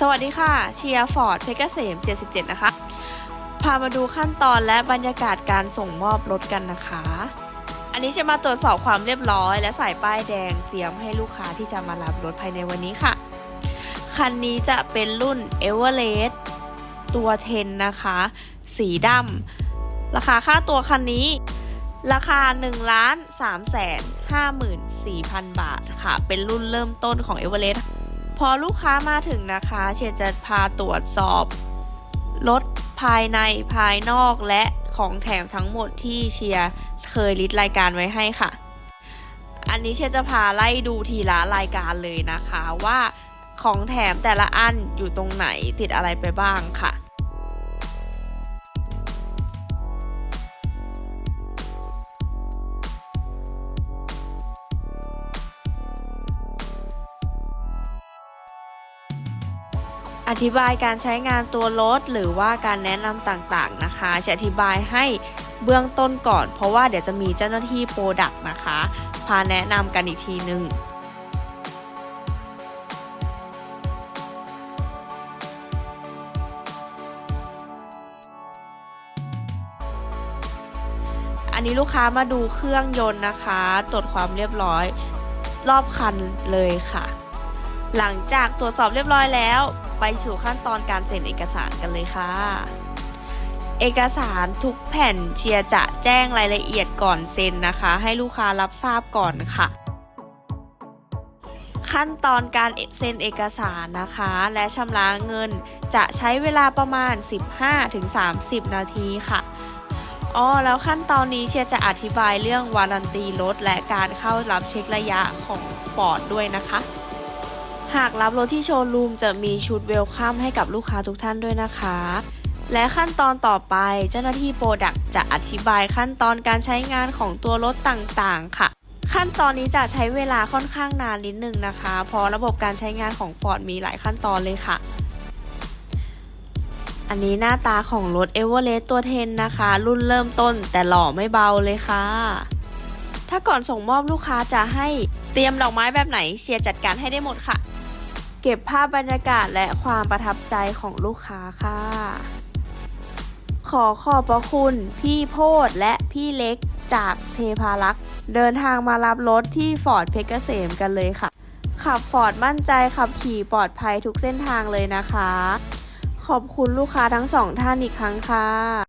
สวัสดีค่ะ เชียร์ฟอร์ดเพชรเกษม 77 นะคะ พามาดูขั้นตอนและบรรยากาศการส่งมอบรถกันนะคะ อันนี้จะมาตรวจสอบความเรียบร้อย และใส่ป้ายแดงเตรียมให้ลูกค้าที่จะมารับรถภายในวันนี้ค่ะ คันนี้จะเป็นรุ่น e v e r e s t ตัว10นะคะ สีดำราคาค่าตัวคันนี้ ราคา1ล้าน3แสน54,000 บาทค่ะ เป็นรุ่นเริ่มต้นของ e v e r e s t พอลูกค้ามาถึงนะคะ เชียจะพาตรวจสอบรถภายในภายนอกและของแถมทั้งหมดที่เชียร์เคยลิสต์รายการไว้ให้ค่ะ อันนี้เชียร์จะพาไล่ดูทีละรายการเลยนะคะว่าของแถมแต่ละอันอยู่ตรงไหนติดอะไรไปบ้างค่ะ อธิบายการใช้งานตัวรถหรือว่าการแนะนำต่างๆนะคะ จะอธิบายให้เบื้องต้นก่อน เพราะว่าเดี๋ยวจะมีเจ้าหน้าที่โปรดักต์นะคะ พาแนะนำกันอีกทีหนึ่งอันนี้ลูกค้ามาดูเครื่องยนต์นะคะ ตรวจความเรียบร้อย รอบคันเลยค่ะ หลังจากตรวจสอบเรียบร้อยแล้ว ไปสู่ขั้นตอนการเซ็นเอกสารกันเลยค่ะ เอกสารทุกแผ่นเชียร์จะแจ้งรายละเอียดก่อนเซ็นนะคะ ให้ลูกค้ารับทราบก่อนค่ะขั้นตอนการเซ็นเอกสารนะคะ และชำระเงินจะใช้เวลาประมาณ 15-30 นาทีค่ะอ๋อแล้วขั้นตอนนี้เชียร์จะอธิบายเรื่องวารันตีรถและการเข้ารับเช็คระยะของฟอร์ดด้วยนะคะ หากรับรถที่โชว์รูมจะมีชุดเวลคัมให้กับลูกค้าทุกท่านด้วยนะคะ และขั้นตอนต่อไปเจ้าหน้าที่โปรดักต์จะอธิบายขั้นตอนการใช้งานของตัวรถต่างๆ ค่ะ ขั้นตอนนี้จะใช้เวลาค่อนข้างนานนิดนึงนะคะ เพราะระบบการใช้งานของ Ford มีหลายขั้นตอนเลยค่ะ อันนี้หน้าตาของรถ e v e r e s t ตัว10นะคะ รุ่นเริ่มต้นแต่หล่อไม่เบาเลยค่ะ ถ้าก่อนส่งมอบลูกค้าจะให้เตรียมดอกไม้แบบไหนเชียร์จัดการให้ได้หมดค่ะ เก็บภาพบรรยากาศและความประทับใจของลูกค้าค่ะ ขอขอบพระคุณพี่โพดและพี่เล็กจากเทพารักษ์เดินทางมารับรถที่ฟอร์ดเพชรเกษมกันเลยค่ะ ขับฟอร์ดมั่นใจขับขี่ปลอดภัยทุกเส้นทางเลยนะคะ ขอบคุณลูกค้าทั้งสองท่านอีกครั้งค่ะ